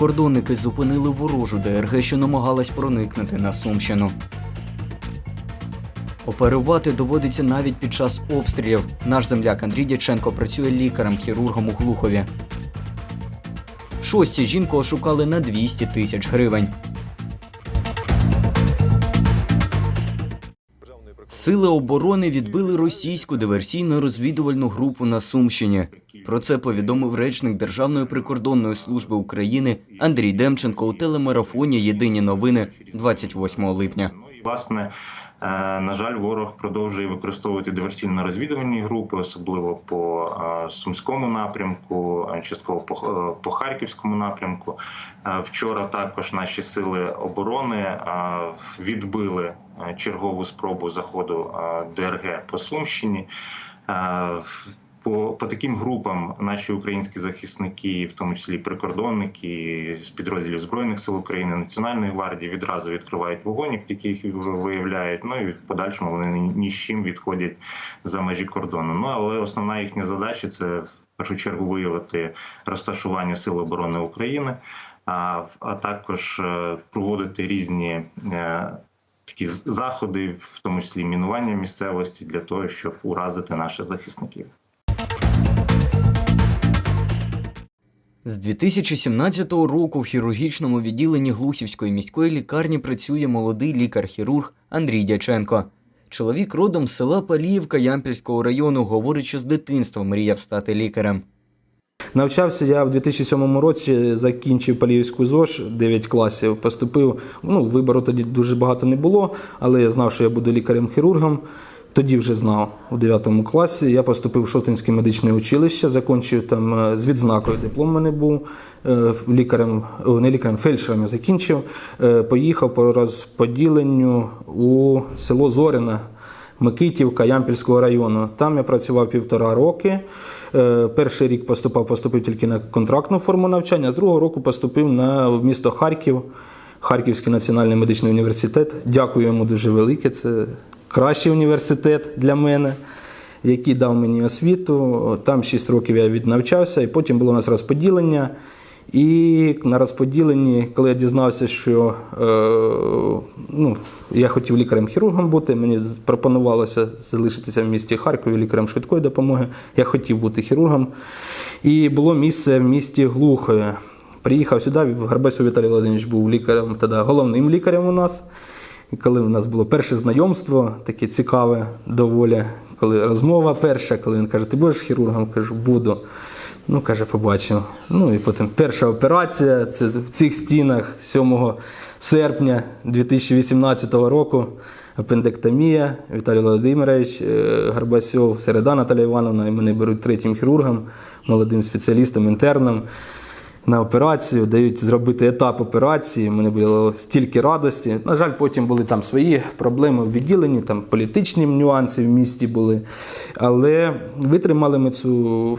Прикордонники зупинили ворожу ДРГ, що намагалась проникнути на Сумщину. Оперувати доводиться навіть під час обстрілів. Наш земляк Андрій Дяченко працює лікарем-хірургом у Глухові. В шості жінку ошукали на 200 тисяч гривень. Сили оборони відбили російську диверсійно-розвідувальну групу на Сумщині. Про це повідомив речник Державної прикордонної служби України Андрій Демченко у телемарафоні Єдині новини 28 липня. Власне, е, на жаль, ворог продовжує використовувати диверсійно-розвідувальні групи, особливо по е, сумському напрямку, е, частково по, харківському напрямку. Вчора також наші сили оборони відбили чергову спробу заходу ДРГ по Сумщині. По, по таким групам наші українські захисники, в тому числі прикордонники з підрозділів збройних сил України, Національної гвардії, відразу відкривають вогонь, як тільки їх виявляють. Ну і в подальшому вони ні з чим відходять за межі кордону. Ну але основна їхня задача це в першу чергу виявити розташування сил оборони України, а, а також е, проводити різні. е, Такі заходи, в тому числі мінування місцевості, для того, щоб уразити наших захисників. З 2017 року в хірургічному відділенні Глухівської міської лікарні працює молодий лікар-хірург Андрій Дяченко. Чоловік родом з села Паліївка Ямпільського району говорить, що з дитинства мріяв стати лікарем. Навчався я в 2007 році, закінчив Паліївську ЗОЖ 9 класів. Поступив. Ну, вибору тоді дуже багато не було, але я знав, що я буду лікарем-хірургом. Тоді вже знав у 9 класі. Я поступив в Шотинське медичне училище, закінчив там е, з відзнакою. Диплом у мене був е, лікарем, не лікарем, фельдшером я закінчив. Е, Поїхав по розподіленню у село Зоряне. Микитівка Ямпільського району. Там я працював півтора роки. Перший рік поступав, поступив тільки на контрактну форму навчання, з другого року поступив на місто Харків, Харківський національний медичний університет. Дякую йому дуже велике. Це кращий університет для мене, який дав мені освіту. Там 6 років я віднавчався, і потім було у нас розподілення. І на розподіленні, коли я дізнався, що е, ну, я хотів лікарем-хірургом бути, мені пропонувалося залишитися в місті Харкові лікарем швидкої допомоги. Я хотів бути хірургом. І було місце в місті Глухове. Приїхав сюди, Гарбесов Віталій Володимирович був лікарем, тоді головним лікарем у нас. І коли у нас було перше знайомство, таке цікаве доволі, коли розмова перша, коли він каже, ти будеш хірургом? Кажу, буду. Ну, каже, побачив. Ну і потім перша операція, це в цих стінах 7 серпня 2018 року. Апендектомія, Віталій Володимирович, е, Гарбасьов, Середа Наталія Івановна, і мене беруть третім хірургом, молодим спеціалістом, інтерном на операцію, дають зробити етап операції. Мене було стільки радості. На жаль, потім були там свої проблеми в відділенні, там політичні нюанси в місті були. Але витримали ми цю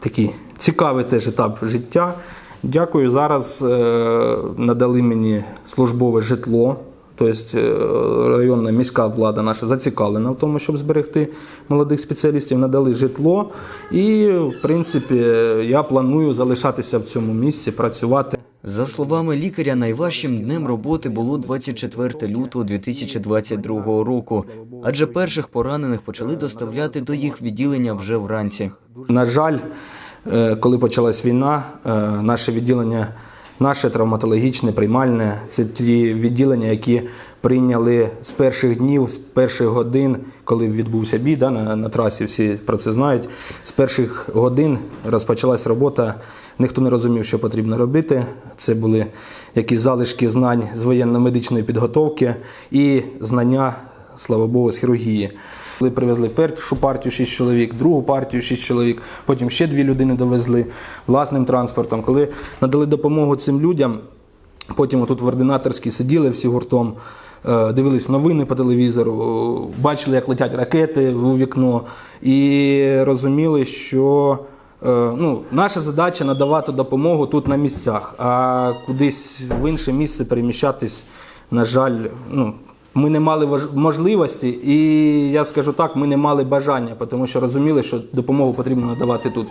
такий цікавий теж етап життя. Дякую. Зараз е, надали мені службове житло. Тобто районна міська влада наша зацікавлена в тому, щоб зберегти молодих спеціалістів, надали житло. І, в принципі, я планую залишатися в цьому місці, працювати. За словами лікаря, найважчим днем роботи було 24 лютого 2022 року, адже перших поранених почали доставляти до їх відділення вже вранці. На жаль, е, коли почалась війна, е, наше відділення, наше травматологічне, приймальне, це ті відділення, які прийняли з перших днів, з перших годин, коли відбувся бій да, на, на трасі, всі про це знають. З перших годин розпочалась робота. Ніхто не розумів, що потрібно робити. Це були якісь залишки знань з воєнно-медичної підготовки і знання, слава Богу, з хірургії. Коли привезли першу партію 6 чоловік, другу партію 6 чоловік, потім ще дві людини довезли власним транспортом. Коли надали допомогу цим людям, потім отут в ординаторській сиділи всі гуртом, е, дивились новини по телевізору, бачили, як летять ракети у вікно, і розуміли, що е, ну, наша задача надавати допомогу тут на місцях, а кудись в інше місце переміщатись, на жаль, ну, ми не мали можливості, і я скажу так, ми не мали бажання, тому що розуміли, що допомогу потрібно надавати тут.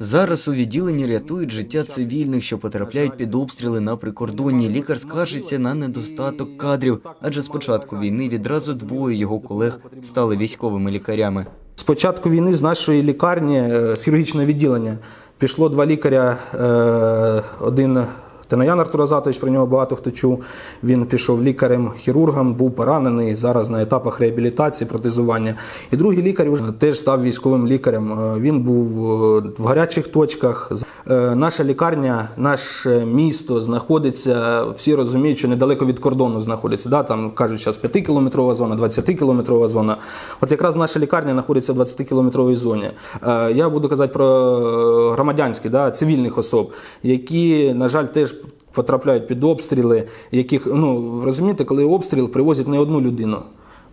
Зараз у відділенні рятують життя цивільних, що потрапляють під обстріли на прикордонні. Лікар скаржиться на недостаток кадрів, адже з початку війни відразу двоє його колег стали військовими лікарями. З початку війни з нашої лікарні, е, з хірургічного відділення, пішло два лікаря. е, Один Тенаян Артур Азатович, про нього багато хто чув. Він пішов лікарем-хірургом, був поранений зараз на етапах реабілітації, протезування. І другий лікар теж став військовим лікарем. Е, Він був е, в гарячих точках. Е, Наша лікарня, наше місто знаходиться, всі розуміють, що недалеко від кордону знаходиться. Да? Там кажуть, зараз 5-кілометрова зона, 20-кілометрова зона. От якраз наша лікарня знаходиться в 20-кілометровій зоні. Е, Я буду казати про громадянських, да, цивільних особ, які, на жаль, теж потрапляють під обстріли, яких, ну, розумієте, коли обстріл привозять не одну людину.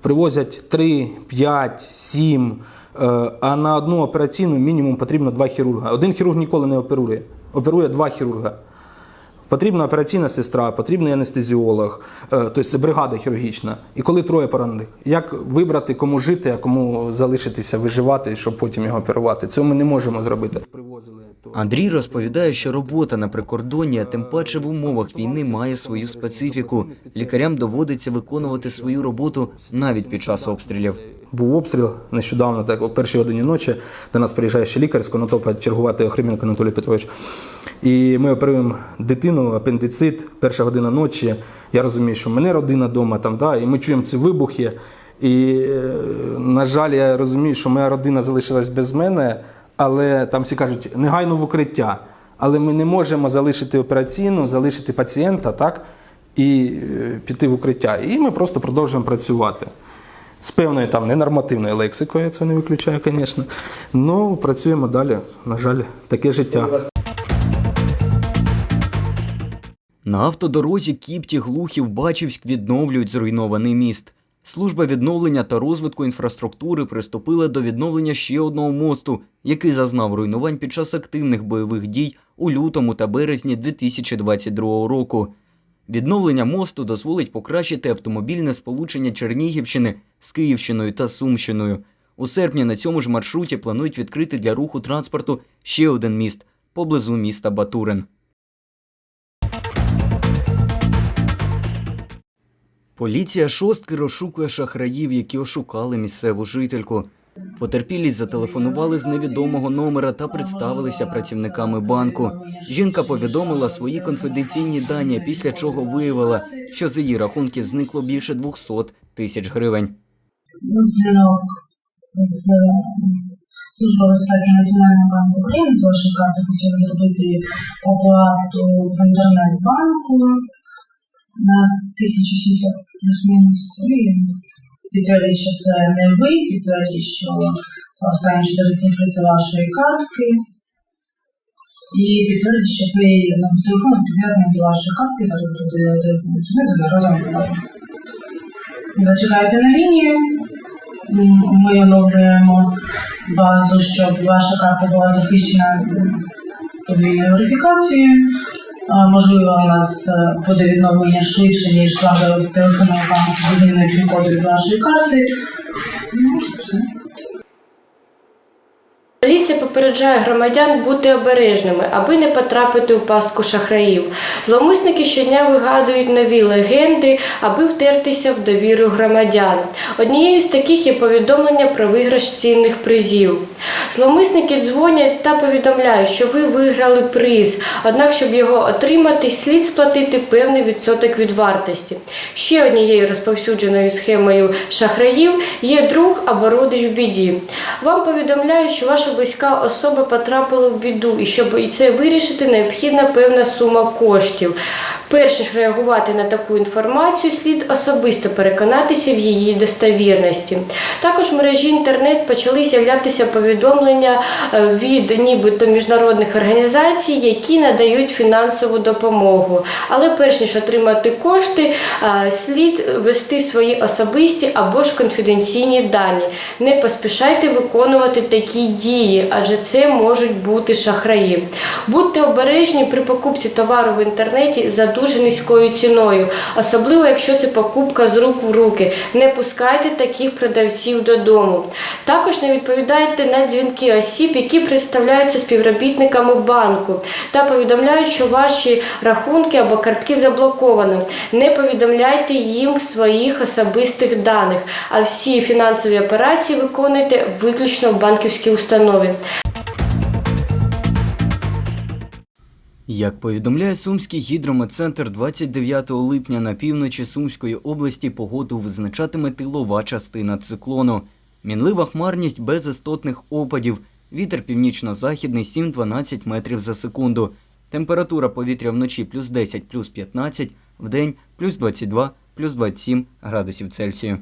Привозять 3, 5, 7, е, а на одну операційну мінімум потрібно два хірурга. Один хірург ніколи не оперує. Оперує два хірурга. Потрібна операційна сестра, потрібний анестезіолог, е, тобто це бригада хірургічна. І коли троє поранених, як вибрати, кому жити, а кому залишитися, виживати, щоб потім його оперувати? Цього ми не можемо зробити. Привозили. Андрій розповідає, що робота на прикордонні, а тим паче в умовах війни, має свою специфіку. Лікарям доводиться виконувати свою роботу навіть під час обстрілів. Був обстріл нещодавно, так о першій годині ночі. До нас приїжджає ще лікар з Конотопа, чергувати Охрименко Анатолій Петрович. І ми оперуємо дитину, апендицит, перша година ночі. Я розумію, що в мене родина вдома там, да, і ми чуємо ці вибухи. І, е, на жаль, я розумію, що моя родина залишилась без мене, але там всі кажуть, негайно в укриття. Але ми не можемо залишити операційну, залишити пацієнта, так, і е, піти в укриття. І ми просто продовжуємо працювати. З певною там ненормативною лексикою, я це не виключаю, звісно. Ну, працюємо далі. На жаль, таке життя. На автодорозі Кіпті Глухів Бачівськ відновлюють зруйнований міст. Служба відновлення та розвитку інфраструктури приступила до відновлення ще одного мосту, який зазнав руйнувань під час активних бойових дій у лютому та березні 2022 року. Відновлення мосту дозволить покращити автомобільне сполучення Чернігівщини з Київщиною та Сумщиною. У серпні на цьому ж маршруті планують відкрити для руху транспорту ще один міст поблизу міста Батурин. Поліція шостки розшукує шахраїв, які ошукали місцеву жительку. Потерпілі зателефонували з невідомого номера та представилися працівниками банку. Жінка повідомила свої конфіденційні дані, після чого виявила, що з її рахунків зникло більше 200 тисяч гривень. дзвінок з Служби безпеки Національного банку України з вашої карти хотіли зробити оплату в інтернет-банку на 1700 плюс-мінус гривень. Підтвердіть, що це не ви, підтвердіть, що останні чотири цифри це вашої картки. І підтвердіть, що цей номер телефону підв'язаний до вашої картки. Зараз буде телефон сюди, разом. Зачекайте на лінію. Ми оновлюємо базу, щоб ваша карта була захищена м, подвійною верифікацією. Можливо, у нас е, буде відновлення швидше, ніж слава телефонного банку зі зміною пін-коду від вашої карти. Ну, все. Попереджає громадян бути обережними, аби не потрапити у пастку шахраїв. Зловмисники щодня вигадують нові легенди, аби втертися в довіру громадян. Однією з таких є повідомлення про виграш цінних призів. Зловмисники дзвонять та повідомляють, що ви виграли приз, однак, щоб його отримати, слід сплатити певний відсоток від вартості. Ще однією розповсюдженою схемою шахраїв є друг або родич в біді. Вам повідомляють, що ваша близька особа потрапила в біду, і щоб це вирішити, необхідна певна сума коштів. Перш ніж реагувати на таку інформацію, слід особисто переконатися в її достовірності. Також в мережі інтернет почали з'являтися повідомлення е, від нібито міжнародних організацій, які надають фінансову допомогу. Але перш ніж отримати кошти, е, слід вести свої особисті або ж конфіденційні дані. Не поспішайте виконувати такі дії, адже це можуть бути шахраї. Будьте обережні при покупці товару в інтернеті за дуже дуже низькою ціною, особливо якщо це покупка з рук в руки. Не пускайте таких продавців додому. Також не відповідайте на дзвінки осіб, які представляються співробітниками банку та повідомляють, що ваші рахунки або картки заблоковано. Не повідомляйте їм своїх особистих даних, а всі фінансові операції виконуйте виключно в банківській установі. Як повідомляє Сумський гідрометцентр, 29 липня на півночі Сумської області погоду визначатиме тилова частина циклону. Мінлива хмарність без істотних опадів. Вітер північно-західний 7-12 метрів за секунду. Температура повітря вночі плюс 10, плюс 15, вдень плюс 22, плюс 27 градусів Цельсію.